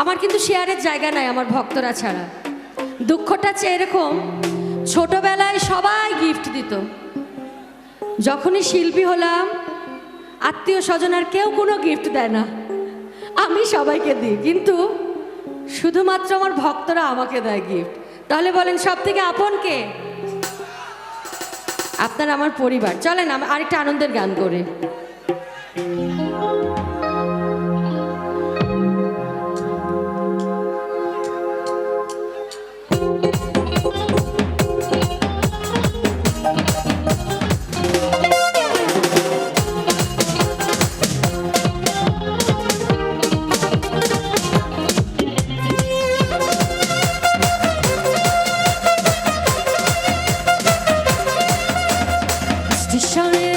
আমার কিন্তু শেয়ারের জায়গা নাই আমার ভক্তরা ছাড়া। দুঃখটা চেয়ে এরকম ছোটবেলায় সবাই গিফট দিত। যখনই শিল্পী হলাম, আত্মীয় স্বজন আর কেউ কোনো গিফট দেয় না। আমি সবাইকে দিই, কিন্তু শুধুমাত্র আমার ভক্তরা আমাকে দেয় গিফট তাহলে বলেন সব থেকে আপন কে? আপনার আমার পরিবার। চলেন আরেকটা আনন্দের গান করে। স্টেশনের